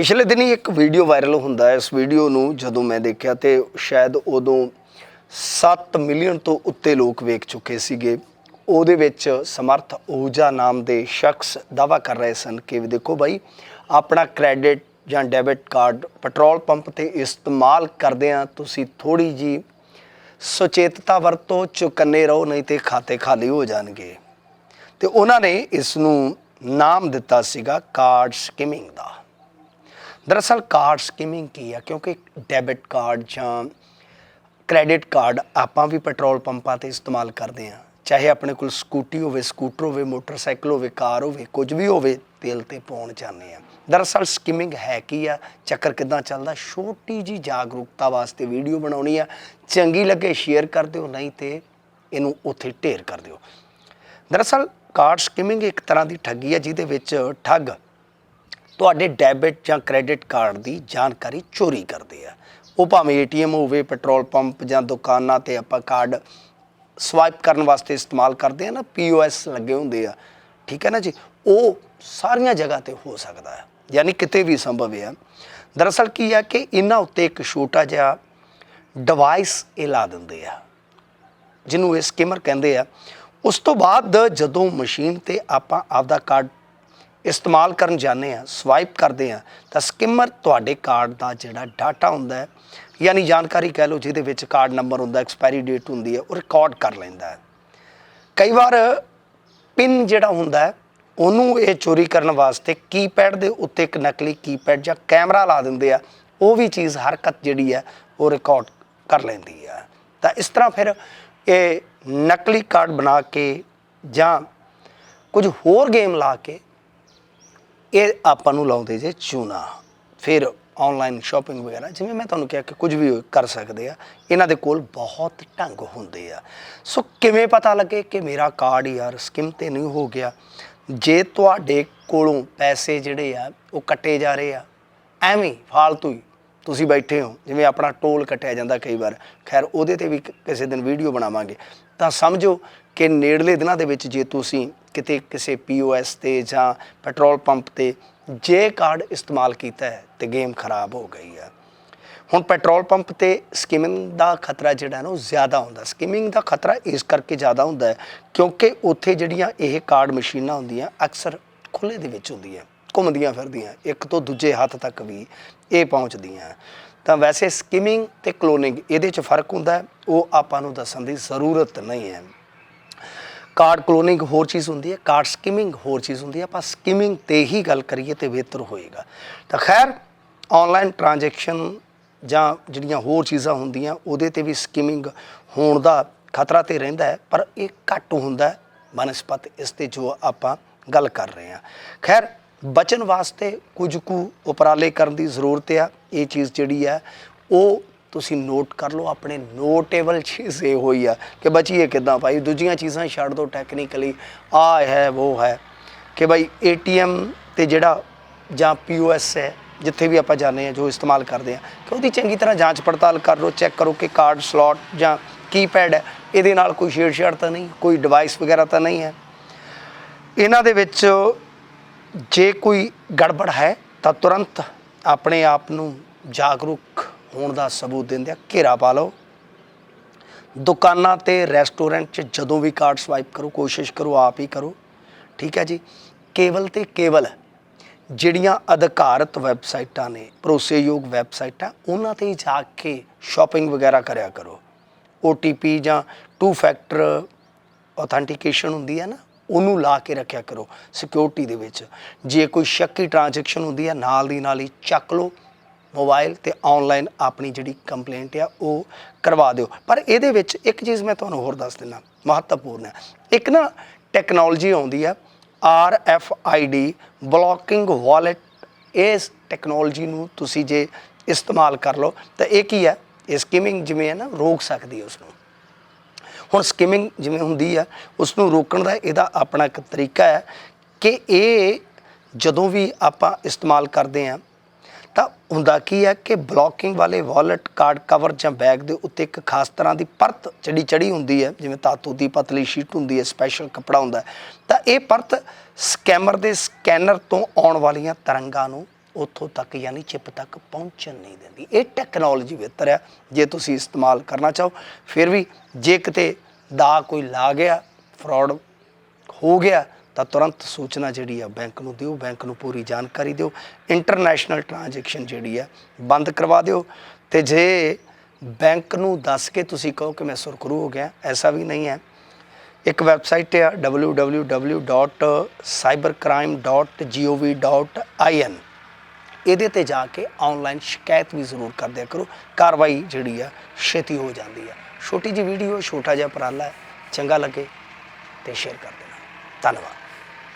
ਪਿਛਲੇ ਦਿਨੀ ਇੱਕ ਵੀਡੀਓ ਵਾਇਰਲ ਹੁੰਦਾ ਹੈ। ਇਸ ਵੀਡੀਓ ਨੂੰ ਜਦੋਂ ਮੈਂ ਦੇਖਿਆ ਤੇ ਸ਼ਾਇਦ ਉਦੋਂ 7 ਮਿਲੀਅਨ ਤੋਂ ਉੱਤੇ ਲੋਕ ਵੇਖ ਚੁੱਕੇ ਸੀਗੇ। ਉਹਦੇ ਵਿੱਚ ਸਮਰਥ ਊਜਾ ਨਾਮ ਦੇ ਸ਼ਖਸ ਦਾਵਾ ਕਰ ਰਹੇ ਸਨ ਕਿ ਵੀ ਦੇਖੋ ਬਾਈ, ਆਪਣਾ ਕ੍ਰੈਡਿਟ ਜਾਂ ਡੈਬਿਟ ਕਾਰਡ ਪੈਟਰੋਲ ਪੰਪ ਤੇ ਇਸਤੇਮਾਲ ਕਰਦੇ ਆ ਤੁਸੀਂ ਥੋੜੀ ਜੀ ਸੁਚੇਤਤਾ ਵਰਤੋ, ਚੁਕੰਨੇ ਰਹੋ, ਨਹੀਂ ਤੇ ਖਾਤੇ ਖਾਲੀ ਹੋ ਜਾਣਗੇ। ਤੇ ਉਹਨਾਂ ਨੇ ਇਸ ਨੂੰ ਨਾਮ ਦਿੱਤਾ ਸੀਗਾ ਕਾਰਡ ਸਕਿਮਿੰਗ ਦਾ। ਦਰਅਸਲ ਕਾਰਡ ਸਕੀਮਿੰਗ ਕੀ ਆ? ਕਿਉਂਕਿ ਡੈਬਿਟ ਕਾਰਡ ਜਾਂ ਕ੍ਰੈਡਿਟ ਕਾਰਡ ਆਪਾਂ ਵੀ ਪੈਟਰੋਲ ਪੰਪਾਂ ਤੇ ਇਸਤੇਮਾਲ ਕਰਦੇ ਹਾਂ। ਚਾਹੇ ਆਪਣੇ ਕੋਲ ਸਕੂਟੀ ਹੋਵੇ ਸਕੂਟਰ ਹੋਵੇ, ਮੋਟਰਸਾਈਕਲ ਹੋਵੇ, ਕਾਰ ਹੋਵੇ, ਕੁਝ ਵੀ ਹੋਵੇ, ਤੇਲ ਤੇ ਪਾਉਣ ਜਾਂਦੇ ਆ ਦਰਅਸਲ ਸਕੀਮਿੰਗ ਹੈ ਕੀ ਆ? ਚੱਕਰ ਕਿਦਾਂ ਚੱਲਦਾ? ਛੋਟੀ ਜੀ ਜਾਗਰੂਕਤਾ ਵਾਸਤੇ ਵੀਡੀਓ ਬਣਾਉਣੀ ਆ। ਚੰਗੀ ਲੱਗੇ ਸ਼ੇਅਰ ਕਰ ਦਿਓ, ਨਹੀਂ ਤੇ ਇਹਨੂੰ ਉੱਥੇ ਢੇਰ ਕਰ ਦਿਓ। ਦਰਅਸਲ ਕਾਰਡ ਸਕੀਮਿੰਗ ਇੱਕ ਤਰ੍ਹਾਂ ਦੀ ਠੱਗੀ ਆ, ਜਿਹਦੇ ਵਿੱਚ ਠੱਗ ਤੁਹਾਡੇ ਡੈਬਿਟ ਜਾਂ ਕ੍ਰੈਡਿਟ ਕਾਰਡ ਦੀ ਜਾਣਕਾਰੀ ਚੋਰੀ ਕਰਦੇ ਆ। ਉਹ ਭਾਵੇਂ ਏਟੀਐਮ ਹੋਵੇ ਪੈਟਰੋਲ ਪੰਪ ਜਾਂ ਦੁਕਾਨਾਂ ਤੇ ਆਪਾਂ ਕਾਰਡ ਸਵਾਈਪ ਕਰਨ ਵਾਸਤੇ ਇਸਤੇਮਾਲ ਕਰਦੇ ਆ ਨਾ ਪੀਓਐਸ ਲੱਗੇ ਹੁੰਦੇ ਆ। ਠੀਕ ਹੈ ਨਾ ਜੀ? ਉਹ ਸਾਰੀਆਂ ਜਗ੍ਹਾ ਤੇ ਹੋ ਸਕਦਾ ਹੈ। ਯਾਨੀ ਕਿਤੇ ਵੀ ਸੰਭਵ ਹੈ। ਦਰਅਸਲ ਕੀ ਆ ਕਿ ਇਹਨਾਂ ਉੱਤੇ ਇੱਕ ਛੋਟਾ ਜਿਹਾ ਡਿਵਾਈਸ ਇਹ ਲਾ ਦਿੰਦੇ ਆ। ਜਿਹਨੂੰ ਇਹ ਸਕੀਮਰ ਕਹਿੰਦੇ ਆ। ਉਸ ਤੋਂ ਬਾਅਦ ਜਦੋਂ ਮਸ਼ੀਨ ਤੇ ਆਪਾਂ ਆਪਦਾ ਕਾਰਡ ਇਸਤੇਮਾਲ ਕਰਨ ਜਾਂਦੇ ਆ ਸਵਾਈਪ ਕਰਦੇ ਆ ਤਾਂ ਸਕੀਮਰ ਤੁਹਾਡੇ ਕਾਰਡ ਦਾ ਜਿਹੜਾ ਡਾਟਾ ਹੁੰਦਾ ਹੈ, ਯਾਨੀ ਜਾਣਕਾਰੀ ਕਹਿ ਲਓ ਜਿਹਦੇ ਵਿੱਚ ਕਾਰਡ ਨੰਬਰ ਹੁੰਦਾ ਐਕਸਪਾਇਰੀ ਡੇਟ ਹੁੰਦੀ ਹੈ, ਉਹ ਰਿਕਾਰਡ ਕਰ ਲੈਂਦਾ ਹੈ। ਕਈ ਵਾਰ ਪਿਨ ਜਿਹੜਾ ਹੁੰਦਾ ਹੈ, ਉਹਨੂੰ ਇਹ ਚੋਰੀ ਕਰਨ ਵਾਸਤੇ ਕੀਪੈਡ ਦੇ ਉੱਤੇ ਇੱਕ ਨਕਲੀ ਕੀਪੈਡ ਜਾਂ ਕੈਮਰਾ ਲਾ ਦਿੰਦੇ ਆ, ਉਹ ਵੀ ਚੀਜ਼ ਹਰਕਤ ਜਿਹੜੀ ਹੈ, ਉਹ ਰਿਕਾਰਡ ਕਰ ਲੈਂਦੀ ਹੈ। ਤਾਂ ਇਸ ਤਰ੍ਹਾਂ ਫਿਰ ਇਹ ਨਕਲੀ ਕਾਰਡ ਬਣਾ ਕੇ ਜਾਂ ਕੁਝ ਹੋਰ ਗੇਮ ਲਾ ਕੇ ਇਹ ਆਪਾਂ ਨੂੰ ਲਾਉਂਦੇ ਜੇ ਚੂਨਾ। ਫਿਰ ਆਨਲਾਈਨ ਸ਼ਾਪਿੰਗ ਵਗੈਰਾ, ਜਿਵੇਂ ਮੈਂ ਤੁਹਾਨੂੰ ਕਿਹਾ ਕਿ ਕੁਝ ਵੀ ਕਰ ਸਕਦੇ ਆ, ਇਹਨਾਂ ਦੇ ਕੋਲ ਬਹੁਤ ਢੰਗ ਹੁੰਦੇ ਆ। ਸੋ ਕਿਵੇਂ ਪਤਾ ਲੱਗੇ ਕਿ ਮੇਰਾ ਕਾਰਡ ਯਾਰ ਸਕਿਮ ਤੇ ਨਹੀਂ ਹੋ ਗਿਆ? ਜੇ ਤੁਹਾਡੇ ਕੋਲੋਂ ਪੈਸੇ ਜਿਹੜੇ ਆ, ਉਹ ਕੱਟੇ ਜਾ ਰਹੇ ਆ, ਐਵੇਂ ਹੀ ਹੀ। ਤੁਸੀਂ ਬੈਠੇ ਹੋ, ਜਿਵੇਂ ਆਪਣਾ ਟੋਲ ਕੱਟਿਆ ਜਾਂਦਾ ਕਈ ਵਾਰ, ਖੈਰ ਉਹਦੇ ਤੇ ਵੀ ਕਿਸੇ ਦਿਨ ਵੀਡੀਓ ਬਣਾਵਾਂਗੇ। ਤਾਂ ਸਮਝੋ ਕਿ ਨੇੜਲੇ ਦਿਨਾਂ ਦੇ ਵਿੱਚ ਜੇ ਤੁਸੀਂ ਕਿਤੇ ਕਿਸੇ ਪੀਓਐਸ ਤੇ ਜਾਂ ਪੈਟਰੋਲ ਪੰਪ ਤੇ ਜੇ ਕਾਰਡ ਇਸਤੇਮਾਲ ਕੀਤਾ ਹੈ, ਤੇ ਗੇਮ ਖਰਾਬ ਹੋ ਗਈ ਹੈ ਹੁਣ ਪੈਟਰੋਲ ਪੰਪ ਤੇ ਸਕਿਮਿੰਗ ਦਾ ਖਤਰਾ ਜਿਹੜਾ ਨਾ, ਉਹ ਜ਼ਿਆਦਾ ਹੁੰਦਾ। ਸਕਿਮਿੰਗ ਦਾ ਖਤਰਾ ਇਸ ਕਰਕੇ ਜ਼ਿਆਦਾ ਹੁੰਦਾ ਹੈ, ਕਿਉਂਕਿ ਉੱਥੇ ਜਿਹੜੀਆਂ ਇਹ ਕਾਰਡ ਮਸ਼ੀਨਾਂ ਹੁੰਦੀਆਂ, ਅਕਸਰ ਖੁੱਲੇ ਦੇ ਵਿੱਚ ਹੁੰਦੀਆਂ। ਘੁੰਮਦੀਆਂ ਫਿਰਦੀਆਂ, ਇੱਕ ਤੋਂ ਦੂਜੇ ਹੱਥ ਤੱਕ ਵੀ ਇਹ ਪਹੁੰਚਦੀਆਂ। ਤਾਂ ਵੈਸੇ ਸਕਿਮਿੰਗ ਤੇ ਕਲੋਨਿੰਗ ਇਹਦੇ 'ਚ ਫ਼ਰਕ ਹੁੰਦਾ ਹੈ, ਉਹ ਆਪਾਂ ਨੂੰ ਦੱਸਣ ਦੀ ਜ਼ਰੂਰਤ ਨਹੀਂ ਹੈ। ਕਾਰਡ ਕਲੋਨਿੰਗ ਹੋਰ ਚੀਜ਼ ਹੁੰਦੀ ਹੈ ਕਾਰਡ ਸਕਿਮਿੰਗ ਹੋਰ ਚੀਜ਼ ਹੁੰਦੀ ਹੈ। ਆਪਾਂ ਸਕਿਮਿੰਗ ਤੇ ਹੀ ਗੱਲ ਕਰੀਏ ਤੇ ਬਿਹਤਰ ਹੋਏਗਾ। ਤਾਂ ਖੈਰ ਆਨਲਾਈਨ ਟ੍ਰਾਂਜੈਕਸ਼ਨ ਜਾਂ ਜਿਹੜੀਆਂ ਹੋਰ ਚੀਜ਼ਾਂ ਹੁੰਦੀਆਂ, ਉਹਦੇ ਤੇ ਵੀ ਸਕਿਮਿੰਗ ਹੋਣ ਦਾ ਖਤਰਾ ਤੇ ਰਹਿੰਦਾ ਹੈ, ਪਰ ਇਹ ਘੱਟ ਹੁੰਦਾ ਬਨਸਪਤ ਇਸ ਤੇ ਜੋ ਆਪਾਂ ਗੱਲ ਕਰ ਰਹੇ ਹਾਂ। ਖੈਰ ਬਚਨ ਵਾਸਤੇ ਕੁਝ ਕੁ ਉਪਰਾਲੇ ਕਰਨ ਦੀ ਜ਼ਰੂਰਤ ਆ। ਇਹ ਚੀਜ਼ ਜਿਹੜੀ ਹੈ ਉਹ ਤੁਸੀਂ ਨੋਟ ਕਰ ਲਓ, ਆਪਣੇ ਨੋਟੇਬਲ ਚੀਜ਼ ਇਹ ਹੋਈ ਆ ਕਿ ਬਚੀਏ ਕਿਦਾਂ ਭਾਈ? ਦੂਜੀਆਂ ਚੀਜ਼ਾਂ ਛੱਡ ਦਿਓ ਟੈਕਨੀਕਲੀ ਆ ਹੈ, ਉਹ ਹੈ ਕਿ ਭਾਈ ਏਟੀਐਮ ਤੇ ਜਿਹੜਾ ਜਾਂ ਪੀਓਐਸ ਹੈ, ਜਿੱਥੇ ਵੀ ਆਪਾਂ ਜਾਂਦੇ ਆ ਜੋ ਇਸਤੇਮਾਲ ਕਰਦੇ ਆ ਕਿ ਉਹਦੀ ਚੰਗੀ ਤਰ੍ਹਾਂ ਜਾਂਚ ਪੜਤਾਲ ਕਰ ਲਓ ਚੈੱਕ ਕਰੋ ਕਿ ਕਾਰਡ ਸਲੋਟ ਜਾਂ ਕੀਪੈਡ ਹੈ, ਇਹਦੇ ਨਾਲ ਕੋਈ ਛੇੜਛਾੜ ਤਾਂ ਨਹੀਂ, ਕੋਈ ਡਿਵਾਈਸ ਵਗੈਰਾ ਤਾਂ ਨਹੀਂ ਹੈ। ਇਹਨਾਂ ਦੇ ਵਿੱਚ ਜੇ ਕੋਈ ਗੜਬੜ ਹੈ, ਤਾਂ ਤੁਰੰਤ ਆਪਣੇ ਆਪ ਨੂੰ ਜਾਗਰੂਕ ਹੋਣ ਦਾ ਸਬੂਤ ਦਿੰਦੇ ਆ ਘੇਰਾ ਪਾ ਲਓ। ਦੁਕਾਨਾਂ ਤੇ ਰੈਸਟੋਰੈਂਟ 'ਚ ਜਦੋਂ ਵੀ ਕਾਰਡ ਸਵਾਈਪ ਕਰੋ, ਕੋਸ਼ਿਸ਼ ਕਰੋ, ਆਪ ਹੀ ਕਰੋ। ਠੀਕ ਹੈ ਜੀ? ਕੇਵਲ ਤੇ ਕੇਵਲ ਜਿਹੜੀਆਂ ਅਧਿਕਾਰਤ ਵੈਬਸਾਈਟਾਂ ਨੇ, ਭਰੋਸੇਯੋਗ ਵੈਬਸਾਈਟਾਂ, ਉਹਨਾਂ ਤੇ ਜਾ ਕੇ ਸ਼ਾਪਿੰਗ ਵਗੈਰਾ ਕਰਿਆ ਕਰੋ। OTP ਜਾਂ ਟੂ ਫੈਕਟਰ ਆਥੈਂਟੀਕੇਸ਼ਨ ਹੁੰਦੀ ਹੈ ਨਾ ਉਹਨੂੰ ਲਾ ਕੇ ਰੱਖਿਆ ਕਰੋ ਸਿਕਿਉਰਿਟੀ ਦੇ ਵਿੱਚ। ਜੇ ਕੋਈ ਸ਼ੱਕੀ ਟ੍ਰਾਂਜੈਕਸ਼ਨ ਹੁੰਦੀ ਹੈ, ਨਾਲ ਦੀ ਨਾਲ ਹੀ ਚੱਕ ਲਓ। ਮੋਬਾਈਲ ਤੇ ਆਨਲਾਈਨ ਆਪਣੀ ਜਿਹੜੀ ਕੰਪਲੇਂਟ ਆ, ਉਹ ਕਰਵਾ ਦਿਓ। ਪਰ ਇਹਦੇ ਵਿੱਚ ਇੱਕ ਚੀਜ਼ ਮੈਂ ਤੁਹਾਨੂੰ ਹੋਰ ਦੱਸ ਦਿੰਦਾ, ਮਹੱਤਵਪੂਰਨ ਹੈ। ਇੱਕ ਨਾ ਟੈਕਨੋਲੋਜੀ ਆਉਂਦੀ ਆ R F I D blocking wallet ਇਸ ਟੈਕਨੋਲੋਜੀ ਨੂੰ ਤੁਸੀਂ ਜੇ ਇਸਤੇਮਾਲ ਕਰ ਲਓ, ਤਾਂ ਇਹ ਕੀ ਹੈ? ਇਹ ਸਕੀਮਿੰਗ ਜਿਵੇਂ ਹੈ ਨਾ, ਰੋਕ ਸਕਦੀ ਹੈ ਉਸ ਨੂੰ ਹੁਣ ਸਕਿਮਿੰਗ ਜਿਵੇਂ ਹੁੰਦੀ ਆ ਉਸ ਨੂੰ ਰੋਕਣ ਦਾ ਇਹਦਾ ਆਪਣਾ ਇੱਕ ਤਰੀਕਾ ਹੈ ਕਿ ਇਹ ਜਦੋਂ ਵੀ ਆਪਾਂ ਇਸਤੇਮਾਲ ਕਰਦੇ ਆ, ਤਾਂ ਹੁੰਦਾ ਕੀ ਹੈ ਕਿ ਬਲੌਕਿੰਗ ਵਾਲੇ ਵਾਲਟ ਕਾਰਡ ਕਵਰ ਜਾਂ ਬੈਗ ਦੇ ਉੱਤੇ ਇੱਕ ਖਾਸ ਤਰ੍ਹਾਂ ਦੀ ਪਰਤ ਜਿਹੜੀ ਚੜੀ ਹੁੰਦੀ ਹੈ ਜਿਵੇਂ ਧਾਤੂ ਦੀ ਪਤਲੀ ਸ਼ੀਟ ਹੁੰਦੀ ਹੈ ਸਪੈਸ਼ਲ ਕੱਪੜਾ ਹੁੰਦਾ, ਤਾਂ ਇਹ ਪਰਤ ਸਕੈਮਰ ਦੇ ਸਕੈਨਰ ਤੋਂ ਆਉਣ ਵਾਲੀਆਂ ਤਰੰਗਾਂ ਨੂੰ ਉੱਥੋਂ ਤੱਕ ਯਾਨੀ ਚਿਪ ਤੱਕ ਪਹੁੰਚਣ ਨਹੀਂ ਦਿੰਦੀ। ਇਹ ਟੈਕਨੋਲੋਜੀ ਬਿਹਤਰ ਹੈ, ਜੇ ਤੁਸੀਂ ਇਸਤੇਮਾਲ ਕਰਨਾ ਚਾਹੋ। ਫਿਰ ਵੀ ਜੇ ਕਿਤੇ ਦਾ ਕੋਈ ਲਾ ਗਿਆ ਫਰਾਡ ਹੋ ਗਿਆ, ਤਾਂ ਤੁਰੰਤ ਸੂਚਨਾ ਜਿਹੜੀ ਆ ਬੈਂਕ ਨੂੰ ਦਿਓ, ਬੈਂਕ ਨੂੰ ਪੂਰੀ ਜਾਣਕਾਰੀ ਦਿਓ। ਇੰਟਰਨੈਸ਼ਨਲ ਟ੍ਰਾਂਜੈਕਸ਼ਨ ਜਿਹੜੀ ਆ, ਬੰਦ ਕਰਵਾ ਦਿਓ। ਤੇ ਜੇ ਬੈਂਕ ਨੂੰ ਦੱਸ ਕੇ ਤੁਸੀਂ ਕਹੋ ਕਿ ਮੈਂ ਸੁਰਖਰੂ ਹੋ ਗਿਆ, ਐਸਾ ਵੀ ਨਹੀਂ ਹੈ। ਇੱਕ ਵੈਬਸਾਈਟ ਹੈ www.cybercrime.gov.in ਇਹਦੇ ਤੇ ਜਾ ਕੇ ਆਨਲਾਈਨ ਸ਼ਿਕਾਇਤ ਵੀ ਜ਼ਰੂਰ ਕਰ ਦਿਆ ਕਰੋ। ਕਾਰਵਾਈ ਜਿਹੜੀ ਆ, ਛੇਤੀ ਹੋ ਜਾਂਦੀ ਆ। ਛੋਟੀ ਜਿਹੀ ਵੀਡੀਓ ਛੋਟਾ ਜਿਹਾ ਉਪਰਾਲਾ ਹੈ। ਚੰਗਾ ਲੱਗੇ ਤੇ ਸ਼ੇਅਰ ਕਰ ਦੇਣਾ। ਧੰਨਵਾਦ।